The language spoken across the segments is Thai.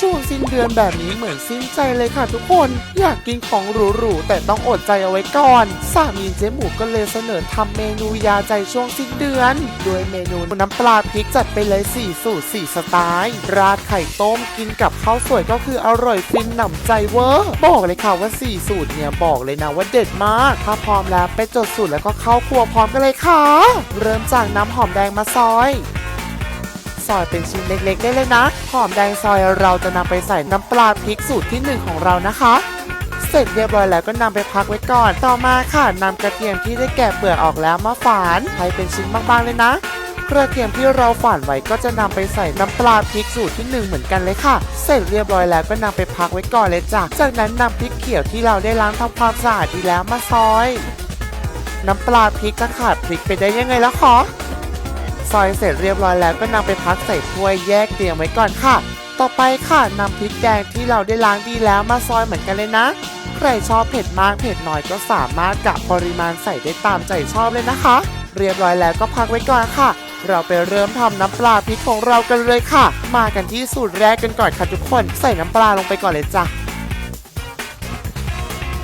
ช่วงสิ้นเดือนแบบนี้เหมือนสิ้นใจเลยค่ะทุกคน อยากกินของหรูๆแต่ต้องอดใจเอาไว้ก่อน สามีเจ๊หมูก็เลยเสนอทำเมนูยาใจช่วงสิ้นเดือน โดยเมนูน้ำปลาพริกจัดไปเลย 4 สูตร 4 สไตล์ราดไข่ต้มกินกับข้าวสวยก็คืออร่อยฟินหนำใจเวอร์บอกเลยค่ะว่า 4 สูตรเนี่ยบอกเลยนะว่าเด็ดมาก ถ้าพร้อมแล้วไปจดสูตรแล้วก็เข้าครัวพร้อมกันเลยค่ะ เริ่มจากน้ำหอมแดงมาซอย ซอยเป็นชิ้นเล็กๆได้เลยนะ หอมแดงซอยเราจะนำไปใส่น้ำปลาพริกสูตรที่หนึ่งของเรานะคะเสร็จเรียบร้อยแล้วก็นำไปพักไว้ก่อน ต่อมาค่ะนำกระเทียมที่ได้แกะเปลือกออกแล้วมาฝานให้เป็นชิ้นบางๆเลยนะ กระเทียมที่เราฝานไว้ก็จะนำไปใส่น้ำปลาพริกสูตรที่หนึ่งเหมือนกันเลยค่ะ เสร็จเรียบร้อยแล้วก็นำไปพักไว้ก่อนเลยจ้ะ จากนั้นนำพริกเขียวที่เราได้ล้างทำความสะอาดดีแล้วมาซอย น้ำปลาพริกจะขาดพริกไปได้ยังไงล่ะคะ ซอยเสร็จเรียบร้อยแล้วก็นำไปพักใส่ถ้วยแยกเตรียมไว้ก่อนค่ะ ต่อไปค่ะนำพริกแดงที่เราได้ล้างดีแล้วมาซอยเหมือนกันเลยนะ ใครชอบเผ็ดมากเผ็ดน้อยก็สามารถกะปริมาณใส่ได้ตามใจชอบเลยนะคะ เรียบร้อยแล้วก็พักไว้ก่อนค่ะ เราไปเริ่มทำน้ำปลาพริกของเรากันเลยค่ะ มากันที่สูตรแรกกันก่อนค่ะทุกคน ใส่น้ำปลาลงไปก่อนเลยจ้ะ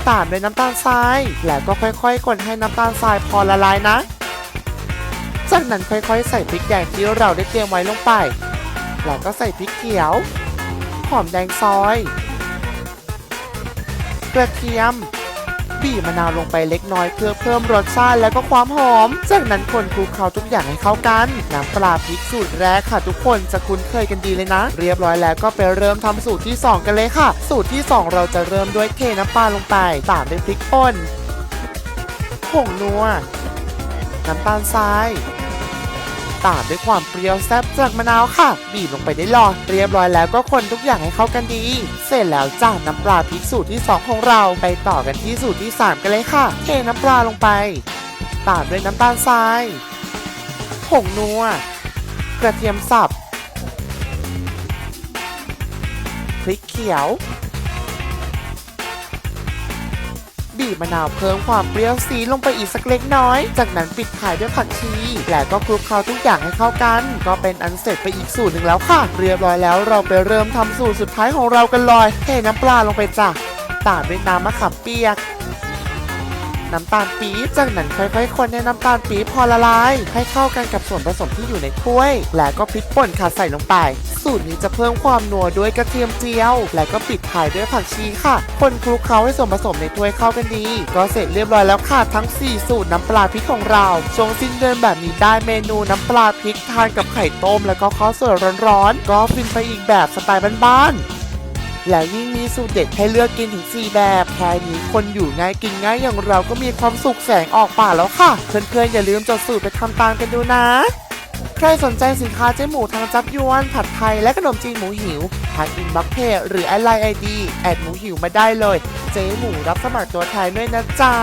ตามด้วยน้ำตาลทราย แล้วก็ค่อยๆคนให้น้ำตาลทรายพอละลายนะ จากนั้นค่อยๆ ใส่พริกแดงที่เราได้เตรียมไว้ลงไปแล้วก็ใส่พริกเขียว หอมแดงซอย กระเทียม บีบมะนาวลงไปเล็กน้อยเพื่อเพิ่มรสชาติและก็ความหอม จากนั้นคนคลุกเคล้าทุกอย่างให้เข้ากัน น้ำปลาพริกสูตรแรกค่ะทุกคนจะคุ้นเคยกันดีเลยนะ เรียบร้อยแล้วก็ไปเริ่มทำสูตรที่ 2 กันเลยค่ะ สูตรที่ 2 เราจะเริ่มด้วยเทน้ำปลาลงไปตามด้วยพริกป่นผงนัวน้ำตาลทราย ตามด้วยความเปรี้ยวแซ่บจากมะนาวค่ะ บีบลงไปได้หลอเรียบร้อยแล้วก็คนทุกอย่างให้เข้ากันดี เสร็จแล้วจ้าน้ำปลาพริกสูตรที่ 2 ของเราไปต่อกันที่สูตรที่ 3 กันเลยค่ะ เทน้ำปลาลงไป ตามด้วยน้ำตาลทรายผงนัว กระเทียมสับพริกเขียว บีบมะนาวเพิ่มความเปรี้ยวซีดลงไปอีกสักเล็กน้อย จากนั้นปิดท้ายด้วยผักชี และก็คลุกเคล้าทุกอย่างให้เข้ากัน ก็เป็นอันเสร็จไปอีกสูตรหนึ่งแล้วค่ะ เรียบร้อยแล้วเราไปเริ่มทำสูตรสุดท้ายของเรากันเลยเทน้ำปลาลงไปจ้ะตามด้วยน้ำมะขามเปียก น้ำตาลปี๊บจากนั้นค่อยๆ คนให้น้ำตาลปี๊บพอละลาย ให้เข้ากันกับส่วนผสมที่อยู่ในถ้วย และก็พริกป่นค่ะใส่ลงไป สูตรนี้จะเพิ่มความนัวด้วยกระเทียมเจียว และก็ปิดท้ายด้วยผักชีค่ะ คนคลุกเคล้าให้ส่วนผสมในถ้วยเข้ากันดี ก็เสร็จเรียบร้อยแล้วค่ะทั้ง 4 สูตรน้ำปลาพริกของเราช่วงสิ้นเดือนแบบนี้ได้เมนูน้ำปลาพริกทานกับไข่ต้ม แล้วก็ข้าวสวยร้อนๆก็ฟินไปอีกแบบสไตล์บ้านๆ แล้วยิ่งมีสูตรเด็ดให้เลือกกินถึง 4 แบบแค่นี้คนอยู่ง่ายกินง่ายอย่างเราก็มีความสุขแสงออกป่าแล้วค่ะ เพื่อนๆอย่าลืมจดสูตรไปทำตามกันดูนะ ใครสนใจสินค้าเจ๊หมูทางจับยวน ผัดไทยและขนมจีนหมูหิวทางอินบ็อกเพจหรือแอดไลน์ไอดีแอดหมูหิวมาได้เลย เจ๊หมูรับสมัครตัวแทนด้วยนะจ๊ะ